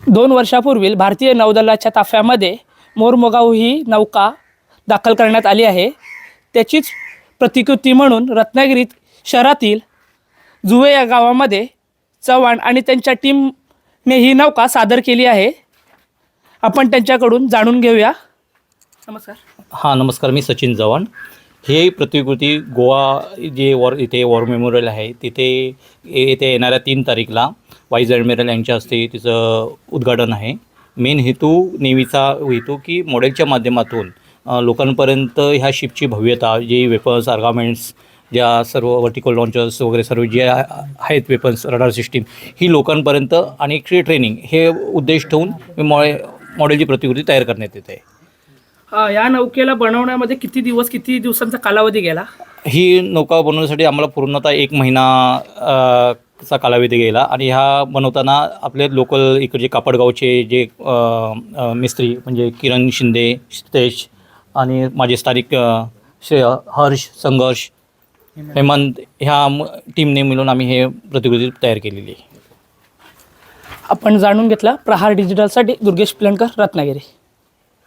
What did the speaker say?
दोन वर्षापूर्वी भारतीय नौदलाच्या ताफ्यामध्ये मोरमोगाव ही नौका दाखल करण्यात आली आहे. त्याचीच प्रतिकृती म्हणून रत्नागिरीत शहरातील जुवे या गावामध्ये चव्हाण आणि त्यांच्या टीमने ही नौका सादर केली आहे. आपण त्यांच्याकडून जाणून घेऊया. नमस्कार. हां नमस्कार. मी सचिन चव्हाण. हे प्रतिकृती गोवा जे वॉर इथे वॉर मेमोरियल आहे तिथे येथे येणाऱ्या तीन तारीखला वाईस ॲडमिरल यांच्या हस्ते तिचं उद्घाटन आहे. मेन हेतू नेहमीचा हेतू की मॉडेलच्या माध्यमातून लोकांपर्यंत ह्या शिपची भव्यता जे वेपन्स आर्गामेंट्स ज्या सर्व वर्टिकल लॉन्चर्स वगैरे सर्व जे आहेत वेपन्स रडार सिस्टीम ही लोकांपर्यंत आणि ट्रे ट्रेनिंग हे उद्देश ठेवून मॉडे मॉडेलची प्रतिकृती तयार करण्यात येते. हा, या नौकेला बनवण्यामध्ये किती दिवस किती दिवसांचा कालावधी गेला? ही नौका बनवण्यासाठी आम्हाला पूर्णतः एक महिना चा कालावधी गेला आणि ह्या बनवताना आपले लोकल इकडचे कापडगावचे जे मिस्त्री म्हणजे किरण शिंदे सिद्धेश आणि माझे स्थानिक श्रेय हर्ष संघर्ष हेमंत. ह्या टीमने मिळून आम्ही हे प्रतिकृती तयार केलेली आहे. आपण जाणून घेतला प्रहार डिजिटलसाठी दुर्गेश पिलणकर रत्नागिरी.